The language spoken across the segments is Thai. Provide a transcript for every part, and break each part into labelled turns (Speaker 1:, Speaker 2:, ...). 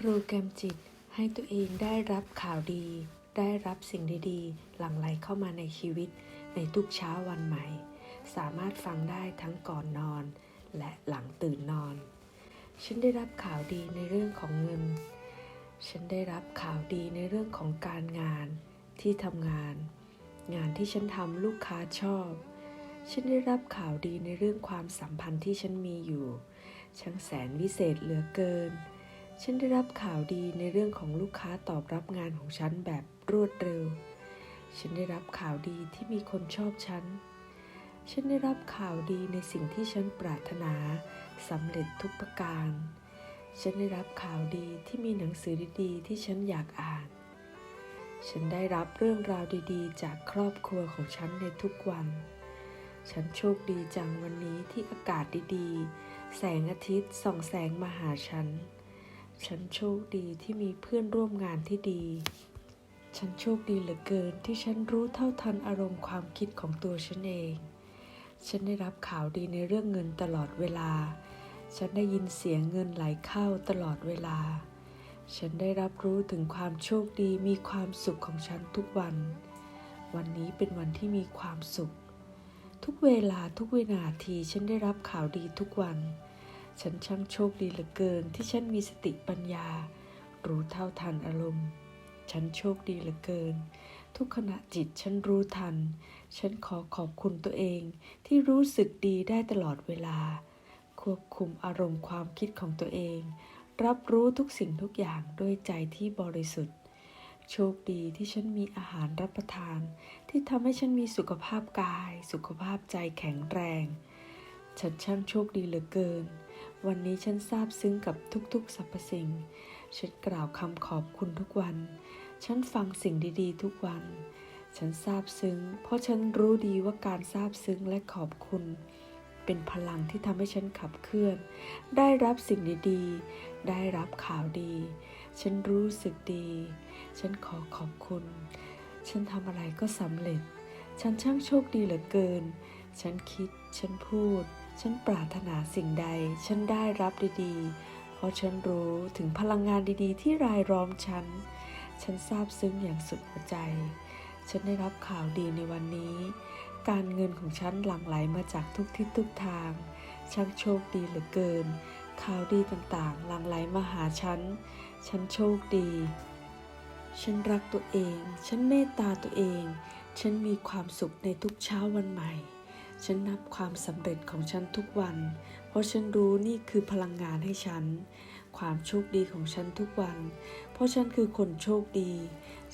Speaker 1: โปรแกรมจิตให้ตัวเองได้รับข่าวดี ได้รับสิ่งดีๆ หลั่งไหลเข้ามาในชีวิต ในทุกเช้าวันใหม่ สามารถฟังได้ทั้งก่อนนอน และหลังตื่นนอน ฉันได้รับข่าวดีในเรื่องของเงิน ฉันได้รับข่าวดีในเรื่องของการงานที่ทำงาน งานที่ฉันทำลูกค้าชอบ ฉันได้รับข่าวดีในเรื่องความสัมพันธ์ที่ฉันมีอยู่ ช่างแสนวิเศษเหลือเกิน ฉันได้รับข่าวดีในเรื่องของลูกค้าตอบรับงานของฉันแบบรวดเร็ว ฉันได้รับข่าวดีที่มีคนชอบฉัน ฉันได้รับข่าวดีในสิ่งที่ฉันปรารถนาสำเร็จทุกประการ ฉันได้รับข่าวดีที่มีหนังสือดีๆ ที่ฉันอยากอ่าน ฉันได้รับเรื่องราวดีๆ จากครอบครัวของฉันในทุกวัน ฉันโชคดีจังวันนี้ที่อากาศดีๆ แสงอาทิตย์ส่องแสงมาหาฉัน ฉันโชคดีที่มีเพื่อนร่วมงานที่ดี ฉันโชคดีเหลือเกินที่ฉันรู้เท่าทันอารมณ์ความคิดของตัวฉันเอง ฉันได้รับข่าวดีในเรื่องเงินตลอดเวลา ฉันได้ยินเสียงเงินไหลเข้าตลอดเวลา ฉันได้รับรู้ถึงความโชคดีมีความสุขของฉันทุกวัน วันนี้เป็นวันที่มีความสุข ทุกเวลาทุกวินาทีฉันได้รับข่าวดีทุกวัน ฉันช่างโชคดีเหลือเกินที่ฉันมีสติปัญญา รู้เท่าทันอารมณ์ ฉันโชคดีเหลือเกิน ทุกขณะจิตฉันรู้ทัน ฉันขอขอบคุณตัวเองที่รู้สึกดีได้ตลอดเวลา ควบคุมอารมณ์ความคิดของตัวเอง รับรู้ทุกสิ่งทุกอย่างด้วยใจที่บริสุทธิ์ โชคดีที่ฉันมีอาหารรับประทาน ที่ทำให้ฉันมีสุขภาพกาย สุขภาพใจแข็งแรง ฉันช่างโชคดีเหลือเกิน วันนี้ฉันซาบซึ้งกับทุกๆสรรพสิ่ง ฉันกล่าวคำขอบคุณทุกวัน ฉันฟังสิ่งดีๆ ทุกวัน ฉันซาบซึ้ง เพราะฉันรู้ดีว่าการซาบซึ้งและขอบคุณ เป็นพลังที่ทำให้ฉันขับเคลื่อน ได้รับสิ่งดีๆ ได้รับข่าวดี ฉันรู้สึกดี ฉันขอขอบคุณ ฉันทำอะไรก็สำเร็จ ฉันช่างโชคดีเหลือเกินฉันคิด ฉันพูด ฉันปรารถนาสิ่งใด ฉันได้รับดีๆ เพราะฉันรู้ถึงพลังงานดีๆ ที่รายล้อมฉัน ฉันซาบซึ้งอย่างสุดหัวใจ ฉันได้รับข่าวดีในวันนี้ การเงินของฉันหลั่งไหลมาจากทุกทิศทุกทาง ช่างโชคดีเหลือเกิน ข่าวดีต่างๆ หลั่งไหลมาหาฉัน ฉันโชคดี ฉันรักตัวเอง ฉันเมตตาตัวเอง ฉันมีความสุขในทุกเช้าวันใหม่ ฉันนับความสำเร็จของฉันทุกวัน เพราะฉันรู้นี่คือพลังงานให้ฉัน ความโชคดีของฉันทุกวัน เพราะฉันคือคนโชคดี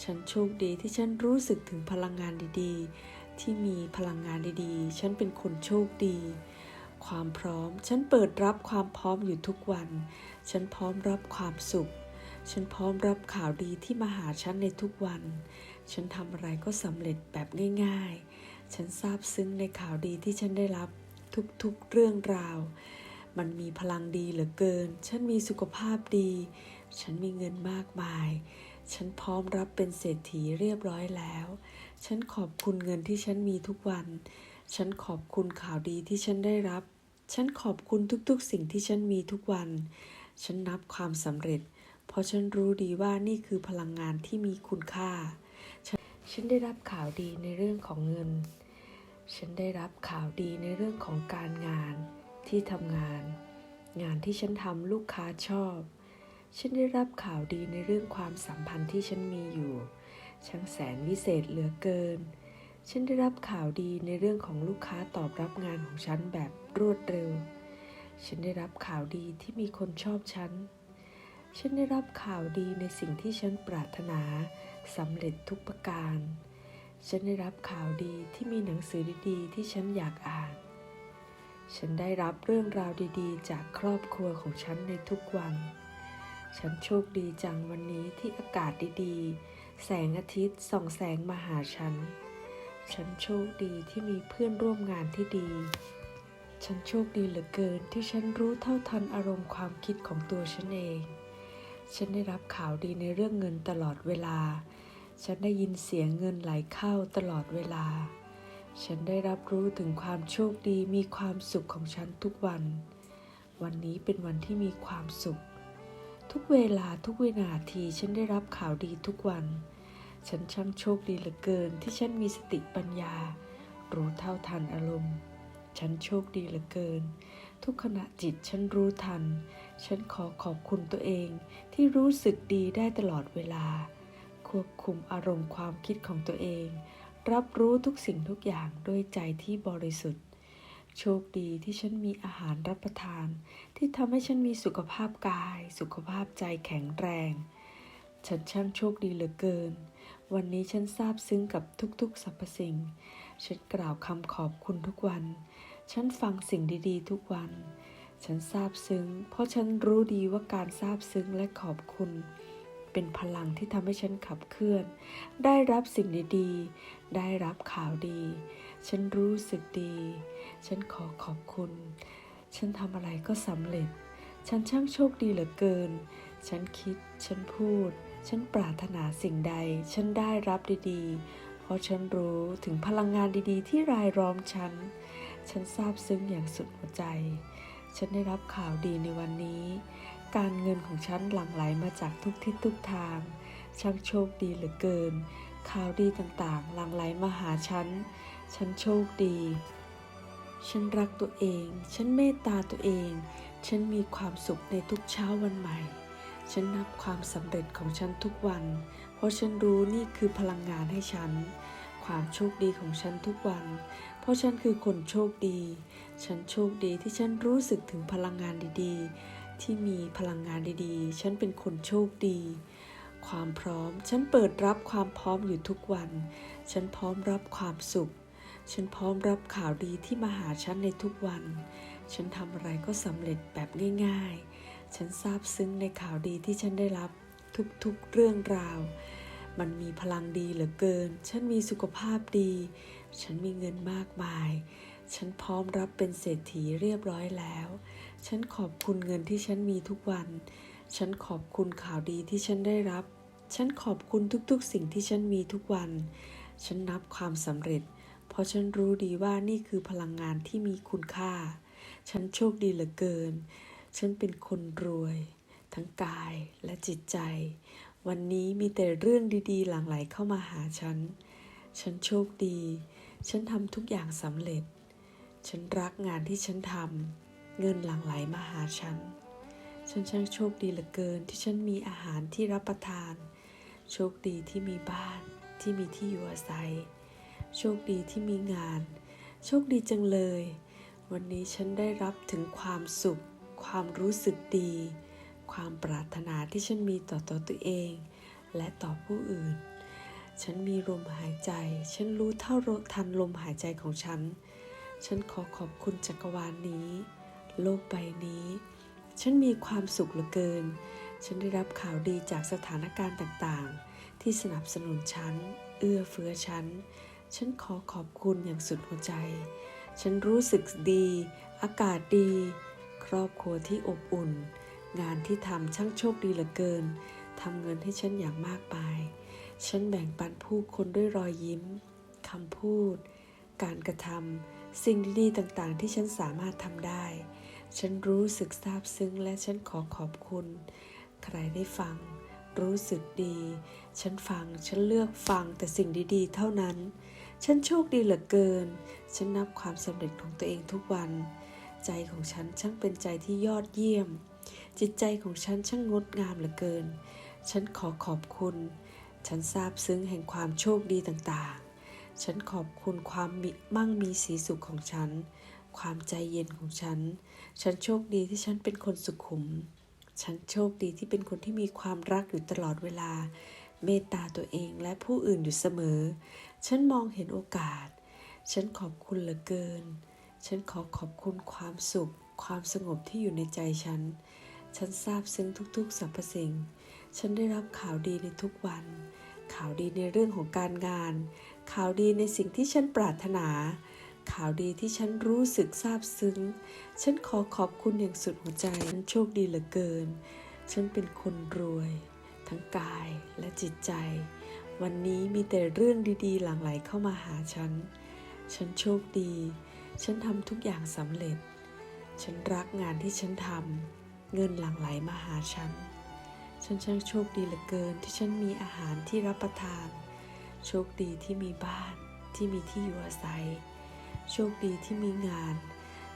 Speaker 1: ฉันโชคดีที่ฉันรู้สึกถึงพลังงานดีๆ ที่มีพลังงานดีๆ ฉันเป็นคนโชคดี ความพร้อม ฉันเปิดรับความพร้อมอยู่ทุกวัน ฉันพร้อมรับความสุข ฉันพร้อมรับข่าวดีที่มาหาฉันในทุกวัน ฉันทำอะไรก็สำเร็จแบบง่าย ๆ ฉันซาบซึ้งในข่าวดีที่ฉันได้รับทุกๆเรื่องราว มันมีพลังดีเหลือเกิน ฉันมีสุขภาพดี ฉันมีเงินมากมาย ฉันพร้อมรับเป็นเศรษฐีเรียบร้อยแล้ว ฉันขอบคุณเงินที่ฉันมีทุกวัน ฉันขอบคุณข่าวดีที่ฉันได้รับ ฉันขอบคุณทุกๆ สิ่งที่ฉันมีทุกวัน ฉันนับความสำเร็จ เพราะฉันรู้ดีว่านี่คือพลังงานที่มีคุณค่า ฉันฉันได้รับข่าวดีในเรื่องของเงิน ฉันได้รับข่าวดีในเรื่องของการงานที่ทำงาน งานที่ฉันทำลูกค้าชอบ ฉันได้รับข่าวดีในเรื่องความสัมพันธ์ที่ฉันมีอยู่ช่างแสนวิเศษเหลือเกิน ฉันได้รับข่าวดีในเรื่องของลูกค้าตอบรับงานของฉันแบบรวดเร็ว ฉันได้รับข่าวดีที่มีคนชอบฉัน ฉันได้รับข่าวดีในสิ่งที่ฉันปรารถนาสำเร็จทุกประการ ฉันได้รับข่าวดีที่มีหนังสือดีๆ ที่ฉันอยากอ่าน ฉันได้รับเรื่องราวดีๆ จากครอบครัวของฉันในทุกวัน ฉันโชคดีจังวันนี้ที่อากาศดีๆ แสงอาทิตย์ส่องแสงมาหาฉัน ฉันโชคดีที่มีเพื่อนร่วมงานที่ดี ฉันโชคดีเหลือเกินที่ฉันรู้เท่าทันอารมณ์ความคิดของตัวฉันเอง ฉันได้รับข่าวดีในเรื่องเงินตลอดเวลา ฉันได้ยินเสียงเงินไหลเข้าตลอดเวลา ฉันได้รับรู้ถึงความโชคดีมีความสุขของฉันทุกวัน วันนี้เป็นวันที่มีความสุข ทุกเวลาทุกวินาทีฉันได้รับข่าวดีทุกวัน ฉันช่างโชคดีเหลือเกินที่ฉันมีสติปัญญา รู้เท่าทันอารมณ์ ฉันโชคดีเหลือเกิน ทุกขณะจิตฉันรู้ทัน ฉันขอขอบคุณตัวเองที่รู้สึกดีได้ตลอดเวลา ควบคุมอารมณ์ความคิดของตัวเอง รับรู้ทุกสิ่งทุกอย่างด้วยใจที่บริสุทธิ์ โชคดีที่ฉันมีอาหารรับประทาน ที่ทำให้ฉันมีสุขภาพกาย สุขภาพใจแข็งแรง ฉันช่างโชคดีเหลือเกิน วันนี้ฉันซาบซึ้งกับทุกๆสรรพสิ่ง ฉันกล่าวคำขอบคุณทุกวัน ฉันฟังสิ่งดีๆ ทุกวัน ฉันซาบซึ้ง เพราะฉันรู้ดีว่าการซาบซึ้งและขอบคุณ เป็นพลังที่ทำให้ฉันขับเคลื่อน ได้รับสิ่งดีๆ ได้รับข่าวดี ฉันรู้สึกดี ฉันขอขอบคุณ ฉันทำอะไรก็สำเร็จ ฉันช่างโชคดีเหลือเกิน ฉันคิด ฉันพูด ฉันปรารถนาสิ่งใด ฉันได้รับดีๆ เพราะฉันรู้ถึงพลังงานดีๆ ที่รายล้อมฉัน ฉันซาบซึ้งอย่างสุดหัวใจ ฉันได้รับข่าวดีในวันนี้ การเงินของฉันหลั่งไหลมาจากทุกทิศทุกทาง ช่างโชคดีเหลือเกิน ข่าวดีต่างๆ หลั่งไหลมาหาฉัน ฉันโชคดี ฉันรักตัวเอง ฉันเมตตาตัวเอง ฉันมีความสุขในทุกเช้าวันใหม่ ฉันนับความสำเร็จของฉันทุกวัน เพราะฉันรู้นี่คือพลังงานให้ฉัน ความโชคดีของฉันทุกวัน เพราะฉันคือคนโชคดี ฉันโชคดีที่ฉันรู้สึกถึงพลังงานดีๆ ที่มีพลังงานดีๆ ฉันเป็นคนโชคดี ความพร้อม ฉันเปิดรับความพร้อมอยู่ทุกวัน ฉันพร้อมรับความสุข ฉันพร้อมรับข่าวดีที่มาหาฉันในทุกวัน ฉันทำอะไรก็สำเร็จแบบง่าย ๆ ฉันซาบซึ้งในข่าวดีที่ฉันได้รับทุกๆเรื่องราว มันมีพลังดีเหลือเกิน ฉันมีสุขภาพดี ฉันมีเงินมากมาย ฉันพร้อมรับเป็นเศรษฐีเรียบร้อยแล้ว ฉันขอบคุณเงินที่ฉันมีทุกวัน ฉันขอบคุณข่าวดีที่ฉันได้รับ ฉันขอบคุณทุกๆ สิ่งที่ฉันมีทุกวัน ฉันนับความสำเร็จ เพราะฉันรู้ดีว่านี่คือพลังงานที่มีคุณค่า ฉันโชคดีเหลือเกิน ฉันเป็นคนรวย ทั้งกายและจิตใจ วันนี้มีแต่เรื่องดีๆ หลั่งไหลเข้ามาหาฉัน ฉันโชคดี ฉันทำทุกอย่างสำเร็จ ฉันรักงานที่ฉันทำเงินหลั่งไหลมาหาฉัน ฉันช่างโชคดีเหลือเกินที่ฉันมีอาหารที่รับประทาน โชคดีที่มีบ้านที่มีที่อยู่อาศัย โชคดีที่มีงาน โชคดีจังเลย วันนี้ฉันได้รับถึงความสุข ความรู้สึกดี ความปรารถนาที่ฉันมีต่อตัวตัวเอง และต่อผู้อื่น ฉันมีลมหายใจ ฉันรู้เท่าทันลมหายใจของฉัน ฉันขอขอบคุณจักรวาลนนี้ โลกใบนี้ ฉันมีความสุขเหลือเกิน ฉันได้รับข่าวดีจากสถานการณ์ต่างๆ ที่สนับสนุนฉัน เอื้อเฟื้อฉัน ฉันขอขอบคุณอย่างสุดหัวใจ ฉันรู้สึกดี อากาศดี ครอบครัวที่อบอุ่น งานที่ทำช่างโชคดีเหลือเกินทำเงินให้ฉันอย่างมากมาย ฉันแบ่งปันผู้คนด้วยรอยยิ้มคำพูด การกระทำ สิ่งดีๆต่างๆ ที่ฉันสามารถทำได้ ฉันรู้สึกซาบซึ้งและฉันขอขอบคุณ ใครได้ฟัง รู้สึกดี ฉันฟัง ฉันเลือกฟังแต่สิ่งดีๆ เท่านั้น ฉันโชคดีเหลือเกิน ฉันนับความสำเร็จของตัวเองทุกวัน ใจของฉันช่างเป็นใจที่ยอดเยี่ยม จิตใจของฉันช่างงดงามเหลือเกิน ฉันขอขอบคุณ ฉันซาบซึ้งแห่งความโชคดีต่างๆ ฉันขอบคุณความมิมั่งมีสีสุขของฉัน ความใจเย็นของฉัน ฉันโชคดีที่ฉันเป็นคนสุขุม ฉันโชคดีที่เป็นคนที่มีความรักอยู่ตลอดเวลา เมตตาตัวเองและผู้อื่นอยู่เสมอ ฉันมองเห็นโอกาส ฉันขอบคุณเหลือเกิน ฉันขอขอบคุณความสุข ความสงบที่อยู่ในใจฉัน ฉันซาบซึ้งทุกๆสรรพสิ่ง ฉันได้รับข่าวดีในทุกวัน ข่าวดีในเรื่องของการงาน ข่าวดีในสิ่งที่ฉันปรารถนา ข่าวดีที่ฉันรู้สึกซาบซึ้ง ฉันขอขอบคุณอย่างสุดหัวใจฉันโชคดีเหลือเกิน ฉันเป็นคนรวย ทั้งกายและจิตใจ วันนี้มีแต่เรื่องดีๆ หลั่งไหลเข้ามาหาฉัน ฉันโชคดี ฉันทำทุกอย่างสำเร็จ ฉันรักงานที่ฉันทำเงินหลั่งไหลมาหาฉันฉันช่างโชคดีเหลือเกินที่ฉันมีอาหารที่รับประทาน โชคดีที่มีบ้านที่มีที่อยู่อาศัย โชคดีที่มีงาน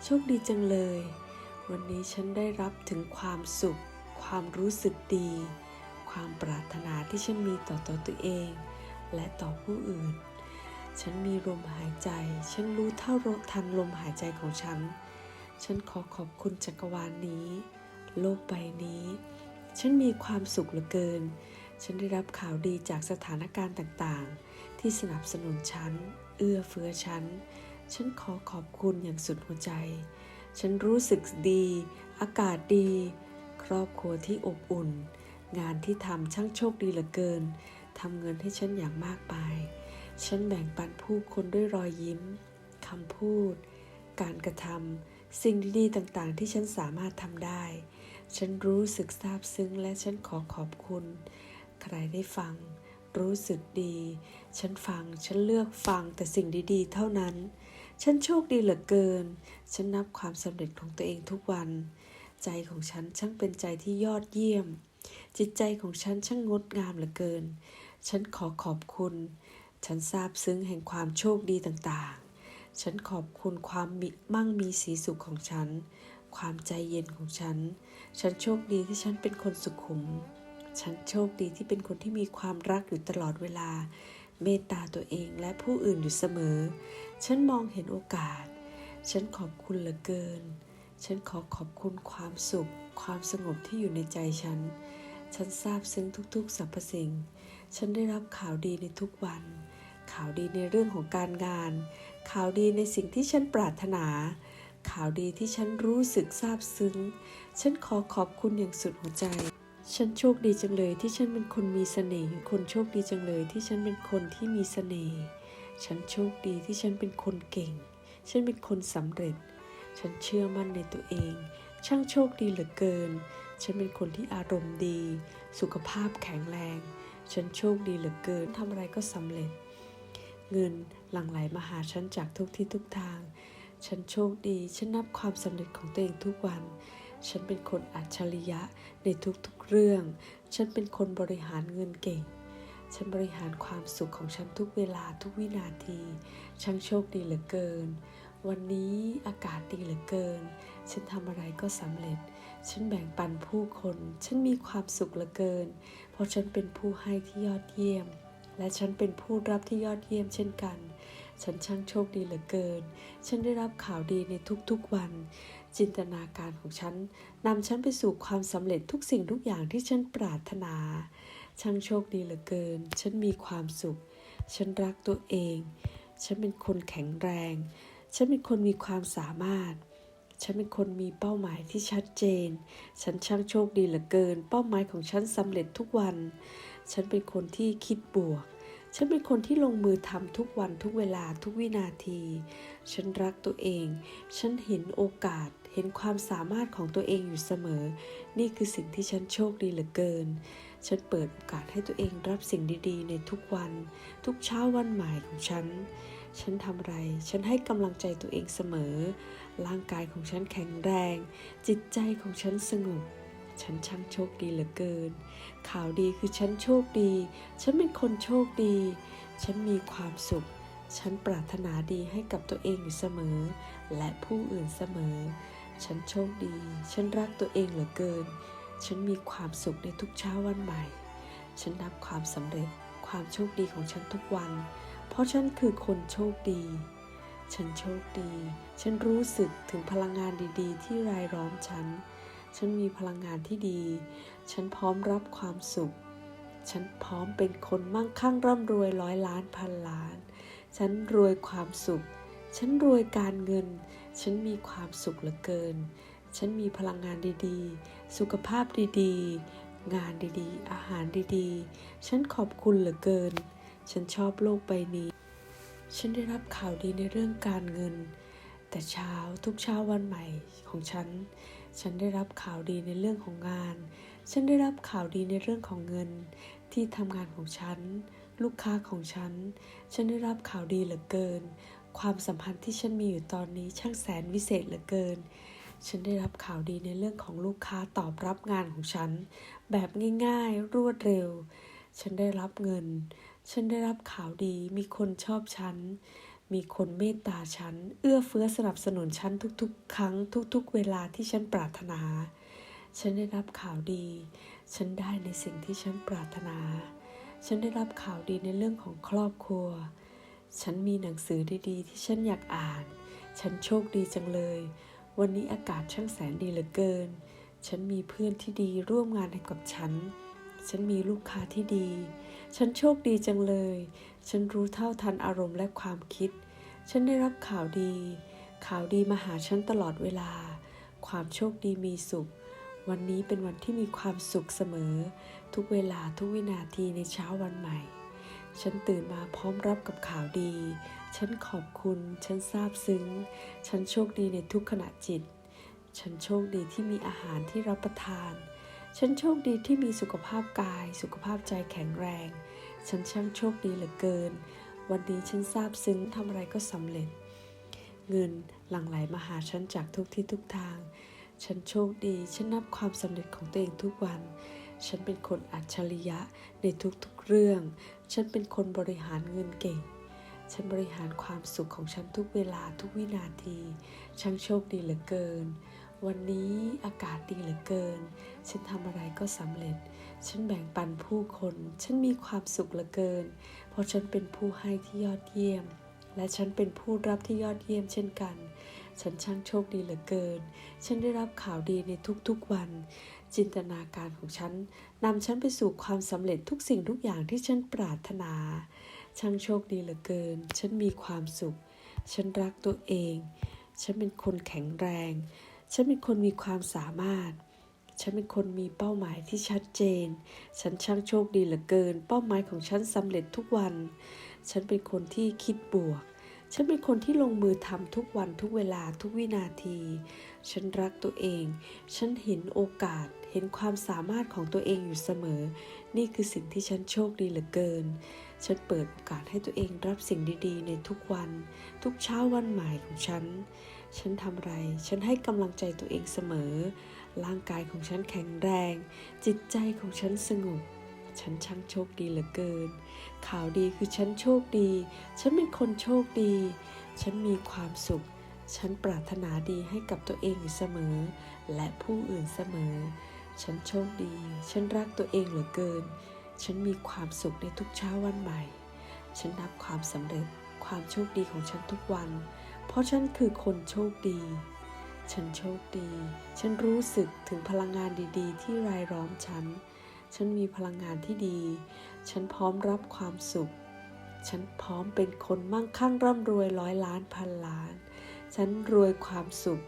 Speaker 1: โชคดีจังเลย วันนี้ฉันได้รับถึงความสุข ความรู้สึกดี ความปรารถนาที่ฉันมีต่อตัวตัวเอง และต่อผู้อื่น ฉันมีลมหายใจ ฉันรู้เท่าทันลมหายใจของฉัน ฉันขอขอบคุณจักรวาลนนี้ โลกใบนี้ ฉันมีความสุขเหลือเกิน ฉันได้รับข่าวดีจากสถานการณ์ต่างๆ ที่สนับสนุนฉัน เอื้อเฟื้อฉัน ฉันขอขอบคุณอย่างสุดหัวใจ ฉันรู้สึกดี อากาศดี ครอบครัวที่อบอุ่น งานที่ทำช่างโชคดีเหลือเกินทำเงินให้ฉันอย่างมากมาย ฉันแบ่งปันผู้คนด้วยรอยยิ้มคำพูด การกระทำสิ่งดีๆต่างๆ ที่ฉันสามารถทำได้ ฉันรู้สึกซาบซึ้งและฉันขอขอบคุณ ใครได้ฟัง รู้สึกดี ฉันฟัง ฉันเลือกฟังแต่สิ่งดีๆ เท่านั้น ฉันโชคดีเหลือเกิน ฉันนับความสำเร็จของตัวเองทุกวัน ใจของฉันช่างเป็นใจที่ยอดเยี่ยม จิตใจของฉันช่างงดงามเหลือเกิน ฉันขอขอบคุณ ฉันซาบซึ้งแห่งความโชคดีต่างๆ ฉันขอบคุณความมิมั่งมีสีสุขของฉัน ความใจเย็นของฉัน ฉันโชคดีที่ฉันเป็นคนสุขุม ฉันโชคดีที่เป็นคนที่มีความรักอยู่ตลอดเวลา เมตตาตัวเองและผู้อื่นอยู่เสมอ ฉันมองเห็นโอกาส ฉันขอบคุณเหลือเกิน ฉันขอขอบคุณความสุข ความสงบที่อยู่ในใจฉัน ฉันซาบซึ้งทุกๆสรรพสิ่ง ฉันได้รับข่าวดีในทุกวัน ข่าวดีในเรื่องของการงาน ข่าวดีในสิ่งที่ฉันปรารถนา ข่าวดีที่ฉันรู้สึกซาบซึ้ง ฉันขอขอบคุณอย่างสุดหัวใจ ฉันโชคดีจังเลยที่ฉันเป็นคนมีเสน่ห์ คนโชคดีจังเลยที่ฉันเป็นคนที่มีเสน่ห์ ฉันโชคดีที่ฉันเป็นคนเก่ง ฉันเป็นคนสำเร็จ ฉันเชื่อมั่นในตัวเอง ช่างโชคดีเหลือเกิน ฉันเป็นคนที่อารมณ์ดี สุขภาพแข็งแรง ฉันโชคดีเหลือเกินทำอะไรก็สำเร็จ เงินหลั่งไหลมาหาฉันจากทุกที่ทุกทาง ฉันโชคดี ฉันนับความสำเร็จของตัวเองทุกวัน ฉันเป็นคนอัจฉริยะในทุกๆเรื่อง ฉันเป็นคนบริหารเงินเก่ง ฉันบริหารความสุขของฉันทุกเวลาทุกวินาที ช่างโชคดีเหลือเกิน วันนี้อากาศดีเหลือเกิน ฉันทำอะไรก็สำเร็จ ฉันแบ่งปันผู้คน ฉันมีความสุขเหลือเกิน เพราะฉันเป็นผู้ให้ที่ยอดเยี่ยม และฉันเป็นผู้รับที่ยอดเยี่ยมเช่นกันฉันช่างโชคดีเหลือเกิน ฉันได้รับข่าวดีในทุกๆวัน จินตนาการของฉันนำฉันไปสู่ความสำเร็จทุกสิ่งทุกอย่างที่ฉันปรารถนา ช่างโชคดีเหลือเกิน ฉันมีความสุข ฉันรักตัวเอง ฉันเป็นคนแข็งแรง ฉันเป็นคนมีความสามารถ ฉันเป็นคนมีเป้าหมายที่ชัดเจน ฉันช่างโชคดีเหลือเกิน เป้าหมายของฉันสำเร็จทุกวัน ฉันเป็นคนที่คิดบวกฉันเป็นคนที่ลงมือทำทุกวันทุกเวลาทุกวินาที ฉันรักตัวเอง ฉันเห็นโอกาส เห็นความสามารถของตัวเองอยู่เสมอ นี่คือสิ่งที่ฉันโชคดีเหลือเกิน ฉันเปิดโอกาสให้ตัวเองรับสิ่งดีๆ ในทุกวัน ทุกเช้าวันใหม่ของฉัน ฉันทำอะไร ฉันให้กำลังใจตัวเองเสมอ ร่างกายของฉันแข็งแรง จิตใจของฉันสงบฉันช่างโชคดีเหลือเกิน ข่าวดีคือฉันโชคดี ฉันเป็นคนโชคดี ฉันมีความสุข ฉันปรารถนาดีให้กับตัวเองอยู่เสมอ และผู้อื่นเสมอ ฉันโชคดี ฉันรักตัวเองเหลือเกิน ฉันมีความสุขในทุกเช้าวันใหม่ ฉันนับความสำเร็จ ความโชคดีของฉันทุกวัน เพราะฉันคือคนโชคดี ฉันโชคดี ฉันรู้สึกถึงพลังงานดีๆ ที่รายล้อมฉัน ฉันมีพลังงานที่ดี ฉันพร้อมรับความสุข ฉันพร้อมเป็นคนมั่งคั่งร่ำรวยร้อยล้านพันล้าน ฉันรวยความสุข ฉันรวยการเงิน ฉันมีความสุขเหลือเกิน ฉันมีพลังงานดีๆ สุขภาพดีๆ งานดีๆ อาหารดีๆ ฉันขอบคุณเหลือเกิน ฉันชอบโลกใบนี้ ฉันได้รับข่าวดีในเรื่องการเงิน แต่เช้าทุกเช้าวันใหม่ของฉัน ฉันได้รับข่าวดีในเรื่องของงาน ฉันได้รับข่าวดีในเรื่องของเงิน ที่ทำงานของฉัน ลูกค้าของฉัน ฉันได้รับข่าวดีเหลือเกิน ความสัมพันธ์ที่ฉันมีอยู่ตอนนี้ช่างแสนวิเศษเหลือเกิน ฉันได้รับข่าวดีในเรื่องของลูกค้าตอบรับงานของฉัน แบบง่ายๆ รวดเร็ว ฉันได้รับเงิน ฉันได้รับข่าวดี มีคนชอบฉัน มีคนเมตตาฉัน เอื้อเฟื้อสนับสนุนฉันทุกๆ ครั้งทุกๆ เวลาที่ฉันปรารถนา ฉันได้รับข่าวดี ฉันได้ในสิ่งที่ฉันปรารถนา ฉันได้รับข่าวดีในเรื่องของครอบครัว ฉันมีหนังสือดีๆ ที่ฉันอยากอ่าน ฉันโชคดีจังเลย วันนี้อากาศช่างแสนดีเหลือเกิน ฉันมีเพื่อนที่ดีร่วมงานให้กับฉัน ฉันมีลูกค้าที่ดี ฉันโชคดีจังเลย ฉันรู้เท่าทันอารมณ์และความคิด ฉันได้รับข่าวดี ข่าวดีมาหาฉันตลอดเวลา ความโชคดีมีสุข วันนี้เป็นวันที่มีความสุขเสมอ ทุกเวลาทุกวินาทีในเช้าวันใหม่ ฉันตื่นมาพร้อมรับกับข่าวดี ฉันขอบคุณ ฉันซาบซึ้ง ฉันโชคดีในทุกขณะจิต ฉันโชคดีที่มีอาหารที่รับประทาน ฉันโชคดีที่มีสุขภาพกาย สุขภาพใจแข็งแรง ฉันช่างโชคดีเหลือเกิน วันนี้ฉันซาบซึ้งทำอะไรก็สำเร็จ เงินหลั่งไหลมาหาฉันจากทุกที่ทุกทาง ฉันโชคดี ฉันนับความสำเร็จของตัวเองทุกวัน ฉันเป็นคนอัจฉริยะในทุกๆเรื่อง ฉันเป็นคนบริหารเงินเก่ง ฉันบริหารความสุขของฉันทุกเวลาทุกวินาที ช่างโชคดีเหลือเกิน วันนี้อากาศดีเหลือเกิน ฉันทำอะไรก็สำเร็จ ฉันแบ่งปันผู้คน ฉันมีความสุขเหลือเกิน เพราะฉันเป็นผู้ให้ที่ยอดเยี่ยม และฉันเป็นผู้รับที่ยอดเยี่ยมเช่นกัน ฉันช่างโชคดีเหลือเกิน ฉันได้รับข่าวดีในทุกๆวัน จินตนาการของฉันนำฉันไปสู่ความสำเร็จทุกสิ่งทุกอย่างที่ฉันปรารถนา ช่างโชคดีเหลือเกิน ฉันมีความสุข ฉันรักตัวเอง ฉันเป็นคนแข็งแรง ฉันเป็นคนมีความสามารถ ฉันเป็นคนมีเป้าหมายที่ชัดเจน ฉันช่างโชคดีเหลือเกิน เป้าหมายของฉันสำเร็จทุกวัน ฉันเป็นคนที่คิดบวก ฉันเป็นคนที่ลงมือทำทุกวันทุกเวลาทุกวินาที ฉันรักตัวเอง ฉันเห็นโอกาส เห็นความสามารถของตัวเองอยู่เสมอ นี่คือสิ่งที่ฉันโชคดีเหลือเกิน ฉันเปิดโอกาสให้ตัวเองรับสิ่งดีๆ ในทุกวัน ทุกเช้าวันใหม่ของฉัน ฉันทำไร ฉันให้กำลังใจตัวเองเสมอ ร่างกายของฉันแข็งแรง จิตใจของฉันสงบ ฉันช่างโชคดีเหลือเกิน ข่าวดีคือฉันโชคดี ฉันเป็นคนโชคดี ฉันมีความสุข ฉันปรารถนาดีให้กับตัวเองอยู่เสมอ และผู้อื่นเสมอ ฉันโชคดี ฉันรักตัวเองเหลือเกิน ฉันมีความสุขในทุกเช้าวันใหม่ ฉันนับความสำเร็จ ความโชคดีของฉันทุกวัน เพราะฉันคือคนโชคดีฉันโชคดี ฉันรู้สึกถึงพลังงานดี ๆ ที่รายล้อมฉัน ฉันมีพลังงานที่ดี ฉันพร้อมรับความสุข ฉันพร้อมเป็นคนมั่งคั่งร่ำรวยร้อยล้านพันล้าน ฉันรวยความสุข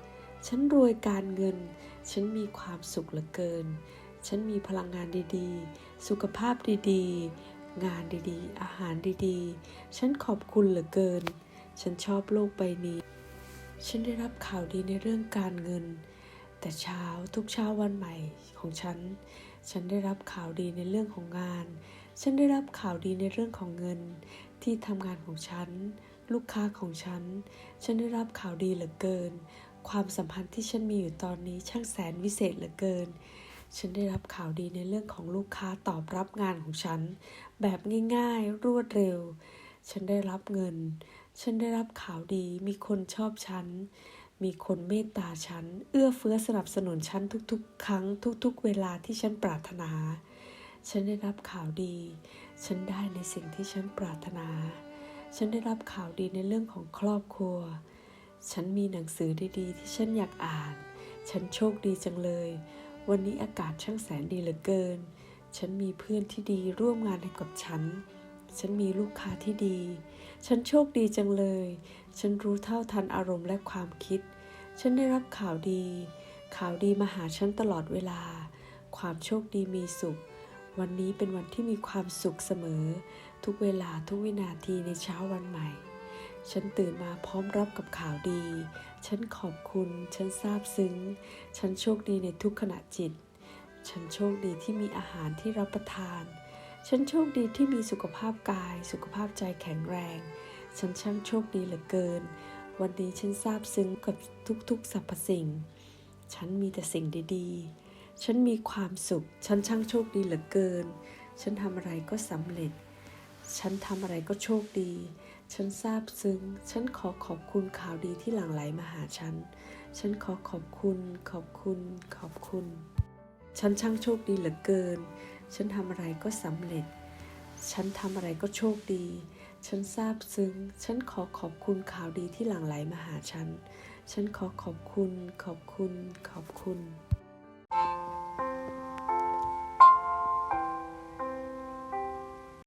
Speaker 1: ฉันรวยการเงิน ฉันมีความสุขเหลือเกิน ฉันมีพลังงานดีๆ สุขภาพดีๆ งานดีๆ อาหารดีๆ ฉันขอบคุณเหลือเกิน ฉันชอบโลกใบนี้ ฉันได้รับข่าวดีในเรื่องการเงิน แต่เช้าทุกเช้าวันใหม่ของฉัน ฉันได้รับข่าวดีในเรื่องของงาน ฉันได้รับข่าวดีในเรื่องของเงิน ที่ทำงานของฉัน ลูกค้าของฉัน ฉันได้รับข่าวดีเหลือเกิน ความสัมพันธ์ที่ฉันมีอยู่ตอนนี้ช่างแสนวิเศษเหลือเกิน ฉันได้รับข่าวดีในเรื่องของลูกค้าตอบรับงานของฉัน แบบง่ายๆ รวดเร็ว ฉันได้รับเงิน ฉันได้รับข่าวดี มีคนชอบฉัน มีคนเมตตาฉัน เอื้อเฟื้อสนับสนุนฉันทุกๆ ครั้งทุกๆ เวลาที่ฉันปรารถนา ฉันได้รับข่าวดี ฉันได้ในสิ่งที่ฉันปรารถนา ฉันได้รับข่าวดีในเรื่องของครอบครัว ฉันมีหนังสือดีๆ ที่ฉันอยากอ่าน ฉันโชคดีจังเลย วันนี้อากาศช่างแสนดีเหลือเกิน ฉันมีเพื่อนที่ดีร่วมงานกับฉัน ฉันมีลูกค้าที่ดี ฉันโชคดีจังเลย ฉันรู้เท่าทันอารมณ์และความคิด ฉันได้รับข่าวดี ข่าวดีมาหาฉันตลอดเวลา ความโชคดีมีสุข วันนี้เป็นวันที่มีความสุขเสมอ ทุกเวลาทุกวินาทีในเช้าวันใหม่ ฉันตื่นมาพร้อมรับกับข่าวดี ฉันขอบคุณ ฉันซาบซึ้ง ฉันโชคดีในทุกขณะจิต ฉันโชคดีที่มีอาหารที่รับประทาน ฉันโชคดีที่มีสุขภาพกาย สุขภาพใจแข็งแรง ฉันช่างโชคดีเหลือเกิน วันนี้ฉันซาบซึ้งกับทุกๆสรรพสิ่ง ฉันมีแต่สิ่งดีๆ ฉันมีความสุข ฉันช่างโชคดีเหลือเกิน ฉันทำอะไรก็สำเร็จ ฉันทำอะไรก็โชคดี ฉันซาบซึ้ง ฉันขอขอบคุณข่าวดีที่หลั่งไหลมาหาฉัน ฉันขอขอบคุณ ขอบคุณ ขอบคุณ ฉันช่างโชคดีเหลือเกิน ฉันทำอะไรก็สำเร็จ ฉันทำอะไรก็โชคดี ฉันซาบซึ้ง ฉันขอขอบคุณข่าวดีที่หลั่งไหลมาหาฉัน ฉันขอขอบคุณ ขอบคุณ ขอบคุณ